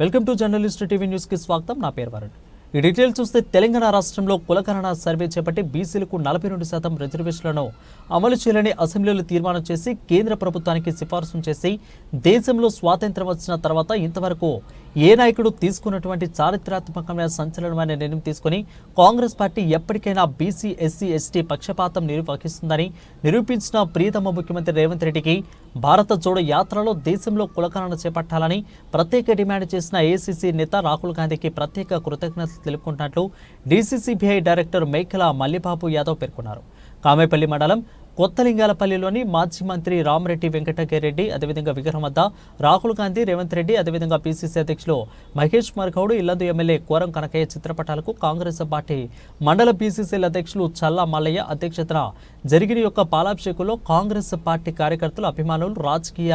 Welcome to journalist TV న్యూస్కి స్వాగతం. నా పేరు వరుణ్. ఈ డీటెయిల్ చూస్తే తెలంగాణ రాష్ట్రంలో కులగణన సర్వే చేపట్టి బీసీలకు నలభై రెండు శాతం రిజర్వేషన్లను అమలు చేయాలని అసెంబ్లీలో తీర్మానం చేసి కేంద్ర ప్రభుత్వానికి సిఫార్సు చేసి దేశంలో స్వాతంత్రం వచ్చిన తర్వాత ఇంతవరకు ఏ నాయకుడు తీసుకున్నటువంటి చారిత్రాత్మకమైన సంచలనమైన నిర్ణయం తీసుకుని కాంగ్రెస్ పార్టీ ఎప్పటికైనా బీసీ ఎస్సీ ఎస్టీ పక్షపాతం నిర్వహిస్తుందని నిరూపించిన ప్రియతమ ముఖ్యమంత్రి రేవంత్ రెడ్డికి భారత జోడో యాత్రలో దేశంలో కులకరణ చేపట్టాలని ప్రత్యేక డిమాండ్ చేసిన ఏసీసీ నేత రాహుల్ గాంధీకి ప్రత్యేక కృతజ్ఞతలు తెలుపుకుంటున్నట్లు డీసీసీబీఐ డైరెక్టర్ మేఖల మల్లిబాబు యాదవ్ పేర్కొన్నారు. కామేపల్లి మండలం కొత్తలింగాలపల్లిలోని మాజీ మంత్రి రామరెడ్డి వెంకటగిరెడ్డి అదేవిధంగా విగ్రహం వద్ద రాహుల్ గాంధీ రేవంత్ రెడ్డి అదేవిధంగా పీసీసీ అధ్యక్షులు మహేష్ మర్గౌడ్ ఇల్లందు ఎమ్మెల్యే కోరం కనకయ్య చిత్రపటాలకు కాంగ్రెస్ పార్టీ మండల పీసీసీల అధ్యక్షులు చల్లా మల్లయ్య అధ్యక్షతన జరిగిన యొక్క పాలాభిషేకంలో కాంగ్రెస్ పార్టీ కార్యకర్తలు అభిమానులు రాజకీయ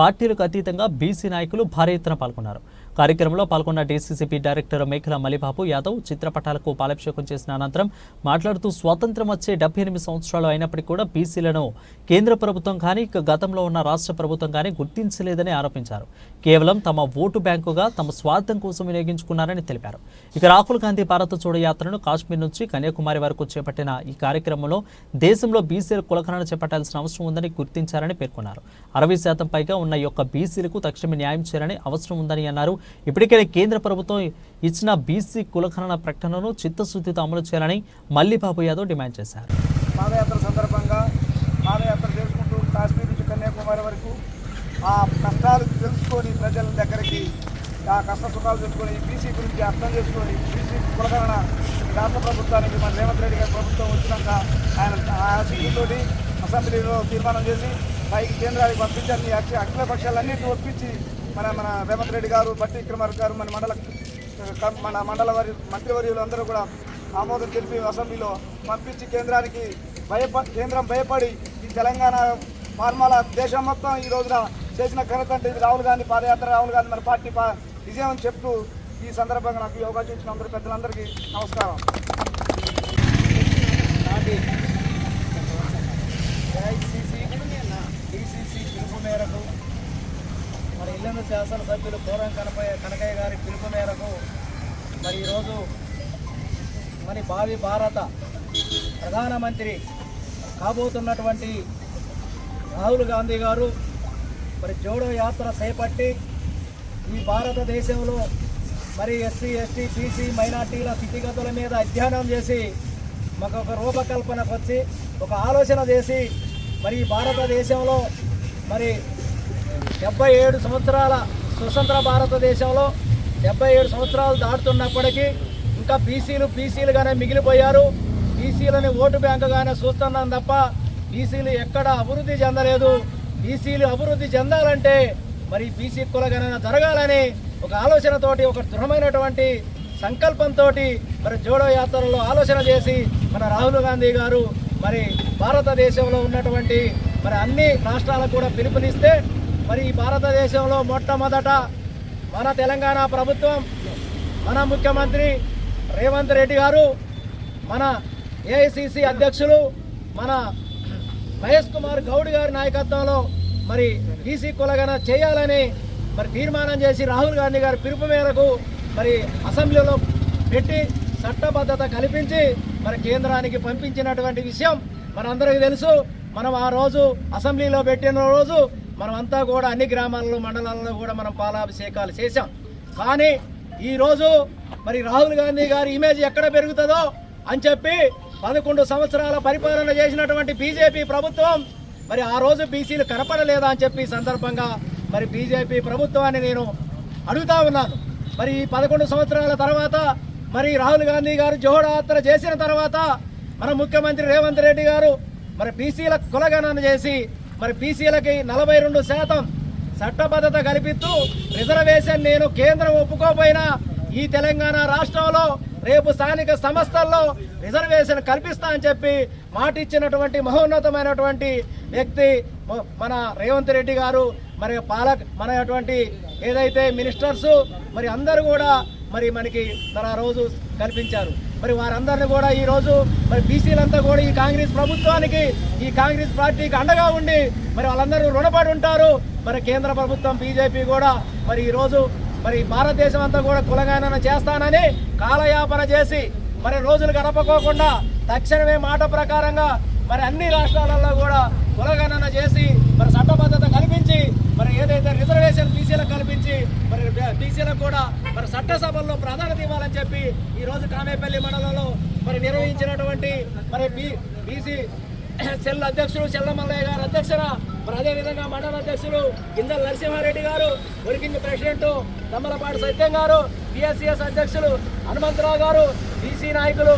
పార్టీలకు అతీతంగా బీసీ నాయకులు భారీ ఎత్తున పాల్గొన్నారు. కార్యక్రమంలో పాల్గొన్న డీసీసీపీ డైరెక్టర్ మేఖల మలిబాబు యాదవ్ చిత్రపటాలకు పాలాభిషేకం చేసిన అనంతరం మాట్లాడుతూ స్వాతంత్రం వచ్చే డెబ్బై ఎనిమిది సంవత్సరాలు అయినప్పటికీ కూడా బీసీలను కేంద్ర ప్రభుత్వం కానీ గతంలో ఉన్న రాష్ట్ర ప్రభుత్వం కానీ గుర్తించలేదని ఆరోపించారు. కేవలం తమ ఓటు బ్యాంకుగా తమ స్వార్థం కోసం వినియోగించుకున్నారని తెలిపారు. ఇక రాహుల్ గాంధీ భారత చూడ యాత్రను కాశ్మీర్ నుంచి కన్యాకుమారి వరకు చేపట్టిన ఈ కార్యక్రమంలో దేశంలో బీసీల కులకరణ చేపట్టాల్సిన అవసరం ఉందని గుర్తించారని పేర్కొన్నారు. అరవై శాతం పైగా ఉన్న యొక్క బీసీలకు తక్షణమే న్యాయం చేయాలని అవసరం ఉందని అన్నారు. ఇప్పటికే కేంద్ర ప్రభుత్వం ఇచ్చిన బీసీ కులఖనన ప్రకటనను చిత్తశుద్ధితో అమలు చేయాలని మల్లిబాబు యాదవ్ డిమాండ్ చేశారు. పాదయాత్ర సందర్భంగా పాదయాత్ర చేసుకుంటూ కాశ్మీర్ నుంచి కన్యాకుమారి వరకు ఆ కష్టాలు తెలుసుకొని ప్రజల దగ్గరికి ఆ కష్ట సుఖాలు తెలుసుకొని బీసీ గురించి అర్థం చేసుకొని బీసీ కులకరణ రాష్ట్ర ప్రభుత్వానికి మన రేవంత్ రెడ్డి గారి ప్రభుత్వం వచ్చినాక ఆయన ఆ అసెంబ్లీలో తీర్మానం చేసి పైకి కేంద్రానికి పంపించాలని అఖి- అఖిల పక్షాలన్నింటినీ ఒప్పించి మన మన రేవంత్ రెడ్డి గారు బట్టి విక్రమార్ గారు మన మండల మన మండల వారి మంత్రివర్యులు అందరూ కూడా ఆమోదం తెలిపి అసెంబ్లీలో పంపించి కేంద్రానికి భయప కేంద్రం భయపడి ఈ తెలంగాణ ఫార్మాల దేశం మొత్తం ఈ రోజున చేసిన ఘనత అంటే ఇది రాహుల్ గాంధీ పాదయాత్ర. రాహుల్ గాంధీ మన పార్టీ విజయం అని చెప్తూ ఈ సందర్భంగా నాకు యోగా చేసిన అందరూ పెద్దలందరికీ నమస్కారం నాటి ఏఐసిసి డిసిసి పిలుపు మేరకు మరి ఇల్లందు సభ్యులు కోరం కనపయ్య కనకయ్య గారి పిలుపు మేరకు మరి ఈరోజు మరి భావి భారత ప్రధానమంత్రి కాబోతున్నటువంటి రాహుల్ గాంధీ గారు మరి జోడో యాత్ర చేపట్టి ఈ భారతదేశంలో మరి ఎస్సీ ఎస్టీ బీసీ మైనార్టీల స్థితిగతుల మీద అధ్యయనం చేసి మాకు ఒక రూపకల్పనకు వచ్చి ఒక ఆలోచన చేసి మరి భారతదేశంలో మరి డెబ్బై ఏడు సంవత్సరాల స్వతంత్ర భారతదేశంలో డెబ్బై ఏడు సంవత్సరాలు దాటుతున్నప్పటికీ ఇంకా బీసీలు బీసీలుగానే మిగిలిపోయారు. బీసీలని ఓటు బ్యాంకుగానే చూస్తున్నాం తప్ప బీసీలు ఎక్కడ అభివృద్ధి చెందలేదు. బీసీలు అభివృద్ధి చెందాలంటే మరి బీసీ కులగణన జరగాలని ఒక ఆలోచనతోటి ఒక దృఢమైనటువంటి సంకల్పంతో మరి జోడో యాత్రలో ఆలోచన చేసి మన రాహుల్ గాంధీ గారు మరి భారతదేశంలో ఉన్నటువంటి మరి అన్ని రాష్ట్రాలకు కూడా పిలుపునిస్తే మరి ఈ భారతదేశంలో మొట్టమొదట మన తెలంగాణ ప్రభుత్వం మన ముఖ్యమంత్రి రేవంత్ రెడ్డి గారు మన ఏఐసిసి అధ్యక్షులు మన మహేష్ కుమార్ గౌడ్ గారి నాయకత్వంలో మరి బీసీ కులగన చేయాలని మరి తీర్మానం చేసి రాహుల్ గాంధీ గారి పిలుపు మేరకు మరి అసెంబ్లీలో పెట్టి చట్టబద్ధత కల్పించి మరి కేంద్రానికి పంపించినటువంటి విషయం మనందరికీ తెలుసు. మనం ఆ రోజు అసెంబ్లీలో పెట్టిన రోజు మనం అంతా కూడా అన్ని గ్రామాలలో మండలాల్లో కూడా మనం పాలాభిషేకాలు చేశాం. కానీ ఈరోజు మరి రాహుల్ గాంధీ గారి ఇమేజ్ ఎక్కడ పెరుగుతుందో అని చెప్పి పదకొండు సంవత్సరాల పరిపాలన చేసినటువంటి బీజేపీ ప్రభుత్వం మరి ఆ రోజు బీసీలు కనపడలేదా అని చెప్పి సందర్భంగా మరి బీజేపీ ప్రభుత్వాన్ని నేను అడుగుతా ఉన్నాను. మరి ఈ పదకొండు సంవత్సరాల తర్వాత మరి రాహుల్ గాంధీ గారు జోడయాత్ర చేసిన తర్వాత మన ముఖ్యమంత్రి రేవంత్ రెడ్డి గారు మరి బీసీల కులగణన చేసి మరి బీసీలకి నలభై రెండు శాతం చట్టబద్ధత కల్పిస్తూ రిజర్వేషన్ నేను కేంద్రం ఒప్పుకోపోయినా ఈ తెలంగాణ రాష్ట్రంలో రేపు స్థానిక సంస్థల్లో రిజర్వేషన్ కల్పిస్తా అని చెప్పి మాట ఇచ్చినటువంటి మహోన్నతమైనటువంటి వ్యక్తి మన రేవంత్ రెడ్డి గారు మరి పాలక్ మనటువంటి ఏదైతే మినిస్టర్స్ మరి అందరూ కూడా మరి మనకి తన రోజు కల్పించారు. మరి వారందరిని కూడా ఈ రోజు మరి బీసీలంతా కూడా ఈ కాంగ్రెస్ ప్రభుత్వానికి ఈ కాంగ్రెస్ పార్టీకి అండగా ఉండి మరి వాళ్ళందరూ రుణపడి ఉంటారు. మరి కేంద్ర ప్రభుత్వం బీజేపీ కూడా మరి ఈ రోజు మరి భారతదేశం అంతా కూడా కులగానన చేస్తానని కాలయాపన చేసి మరి రోజులు గడపకోకుండా తక్షణమే మాట ప్రకారంగా మరి అన్ని రాష్ట్రాలలో కూడా కులగణన చేసి మరి చట్టబద్ధత కల్పించి మరి ఏదైతే రిజర్వేషన్ బీసీలకు కల్పించి మరి బీసీలకు కూడా మరి చట్టసభల్లో ప్రాధాన్యత ఇవ్వాలని చెప్పి ఈరోజు కామేపల్లి మండలంలో మరి నిర్వహించినటువంటి మరి బీ బీసీ సెల్ అధ్యక్షుడు చెల్లమల్లయ్య గారు అధ్యక్షన మరి అదేవిధంగా మండల అధ్యక్షుడు గింజల నరసింహారెడ్డి గారు ఒరికింది ప్రెసిడెంట్ తమ్మలపాటి సత్యం గారు పిఎస్సిఎస్ అధ్యక్షులు హనుమంతరావు గారు బీసీ నాయకులు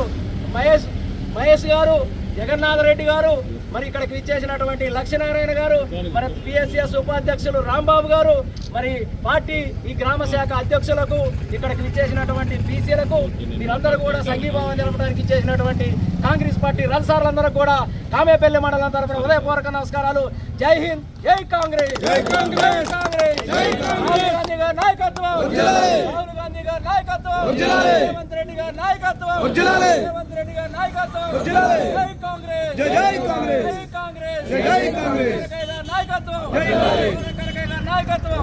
మహేష్ మహేష్ గారు జగన్నాథ రెడ్డి గారు మరి ఇక్కడికి ఇచ్చేసినటువంటి లక్ష్మీనారాయణ గారు మరి పిఎస్సిఎస్ ఉపాధ్యక్షులు రాంబాబు గారు మరి పార్టీ ఈ గ్రామ శాఖ అధ్యక్షులకు ఇక్కడికి ఇచ్చేసినటువంటి బీసీలకు మీరందరూ కూడా సంఘీభావం జరపడానికి ఇచ్చేసినటువంటి కాంగ్రెస్ పార్టీ రన్సార్లందరూ కూడా కామేపల్లి మండలం తరపున ఉదయపూర్వక నమస్కారాలు. జై హింద్ జై కాంగ్రెస్. రాహుల్ గాంధీ గారి నాయకత్వం. రాహుల్ గాంధీ గారి నాయకత్వం. రేవంత్ రెడ్డి గారి నాయకత్వం. రేవంత్ రెడ్డి గారి నాయకత్వం. జై కాంగ్రెస్. జై కాంగ్రెస్. జై కాంగ్రెస్. జై కాంగ్రెస్. నాయకత్వం నాయకత్వం